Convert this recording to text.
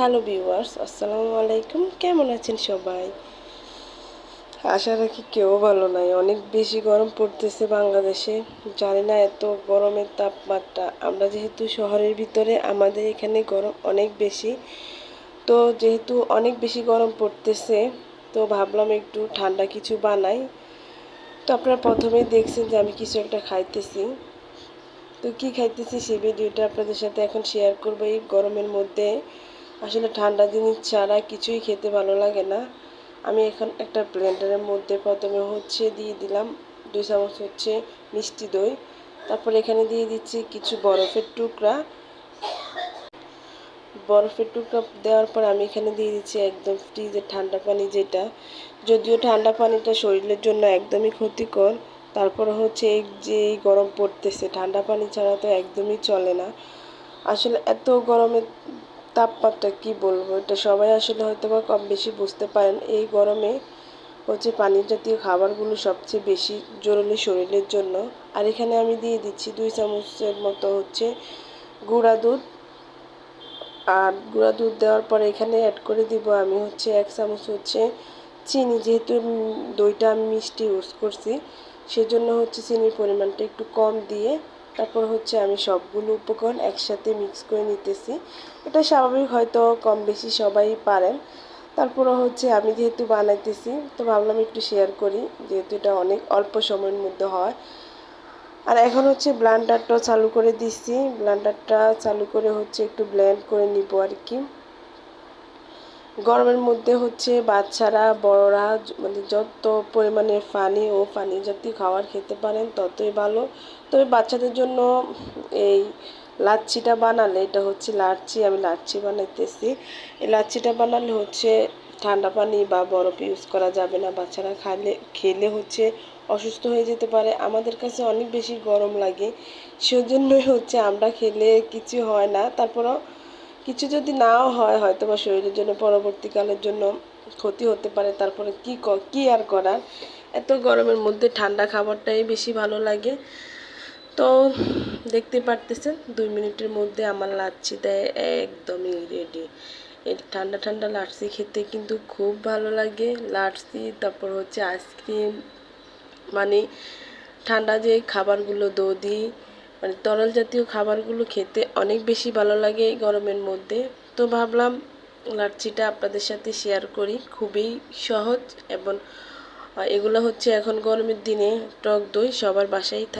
Hello viewers আসসালামু আলাইকুম কেমন আছেন সবাই? আশা রাখি কেউ ভালো নাই। অনেক বেশি গরম পড়তেছে বাংলাদেশে। জানি না এত গরমের তাপমাত্রা। আমরা যেহেতু শহরের ভিতরে, আমাদের এখানে গরম অনেক বেশি। তো যেহেতু অনেক বেশি গরম পড়তেছে, তো ভাবলাম একটু ঠান্ডা কিছু বানাই। তো আপনারা প্রথমেই দেখছেন যে আমি কিছু একটা খাইতেছি। তো কী খাইতেছি সেই ভিডিওটা আপনাদের সাথে এখন শেয়ার করব এই গরমের মধ্যে। আসলে ঠান্ডা জিনিস ছাড়া কিছুই খেতে ভালো লাগে না। আমি এখন একটা ব্লেন্ডারের মধ্যে প্রথমে হচ্ছে দিয়ে দিলাম দুই চামচ হচ্ছে মিষ্টি দই। তারপর এখানে দিয়ে দিচ্ছি কিছু বরফের টুকরা। বরফের টুকরা দেওয়ার পর আমি এখানে দিয়ে দিচ্ছি একদম ফ্রিজের ঠান্ডা পানি যেটা। যদিও ঠান্ডা পানিটা শরীরের জন্য একদমই ক্ষতিকর, তারপরে হচ্ছে এই যে গরম পড়তেছে, ঠান্ডা পানি ছাড়া তো একদমই চলে না। আসলে এত গরমের তাপমাত্রা কি বলব? এটা সবাই আসলে হয়তো বা কম বেশি বুঝতে পারেন। এই গরমে হচ্ছে পানি জাতীয় খাবারগুলো সবচেয়ে বেশি জরুরি শরীরের জন্য। আর এখানে আমি দিয়ে দিচ্ছি দুই চামচের মতো হচ্ছে গুঁড়া দুধ। আর গুঁড়া দুধ দেওয়ার পরে এখানে অ্যাড করে দিব আমি হচ্ছে এক চামচ হচ্ছে চিনি। যেহেতু দইটা আমি মিষ্টি ইউজ করছি, সেজন্য হচ্ছে চিনির পরিমাণটা একটু কম দিয়ে তারপর হচ্ছে আমি সবগুলো উপকরণ একসাথে মিক্স করে নিতেছি। এটা স্বাভাবিক হয়তো কম বেশি সবাই পারেন। তারপরে হচ্ছে আমি যেহেতু বানাইতেছি, তো ভাবলাম একটু শেয়ার করি, যেহেতু এটা অনেক অল্প সময়ের মধ্যে হয়। আর এখন হচ্ছে ব্লান্ডারটা চালু করে দিচ্ছি ব্লান্ডারটা চালু করে হচ্ছে একটু ব্লেন্ড করে নিব আর কি গরমের মধ্যে হচ্ছে বাচ্চারা, বড়রা মানে যত পরিমাণে পানি ও পানি জাতীয় খাবার খেতে পারেন ততই ভালো। তবে বাচ্চাদের জন্য এই লাচ্ছিটা বানালে, এটা হচ্ছে লাচ্ছি, আমি লাচ্ছি বানাইতেছি। এই লাচ্ছিটা বানালে হচ্ছে ঠান্ডা পানি বা বরফ ইউজ করা যাবে না। বাচ্চারা খালে খেলে হচ্ছে অসুস্থ হয়ে যেতে পারে। আমাদের কাছে অনেক বেশি গরম লাগে। সেজন্যই হচ্ছে আমরা খেলে কিছু হয় না। তারপরও কিছু যদি নাও হয় হয়তো বা শরীরের জন্য, পরবর্তীকালের জন্য ক্ষতি হতে পারে। তারপরে কি কি আর করার? এত গরমের মধ্যে ঠান্ডা খাবারটাই বেশি ভালো লাগে। তো দেখতে পারতেছেন, দুই মিনিটের মধ্যে আমার লাচ্ছি দেয় একদমই রেডি এই ঠান্ডা ঠান্ডা লাচ্ছি খেতে কিন্তু খুব ভালো লাগে। লাচ্ছি, তারপর হচ্ছে আইসক্রিম মানে ঠান্ডা যে খাবারগুলো দধি মানে তরল জাতীয় খাবারগুলো খেতে অনেক বেশি ভালো লাগে এই গরমের মধ্যে। তো ভাবলাম লাচ্ছিটা আপনাদের সাথে শেয়ার করি। খুবই সহজ এবং এগুলো হচ্ছে এখন গরমের দিনে টক দই সবার বাসায়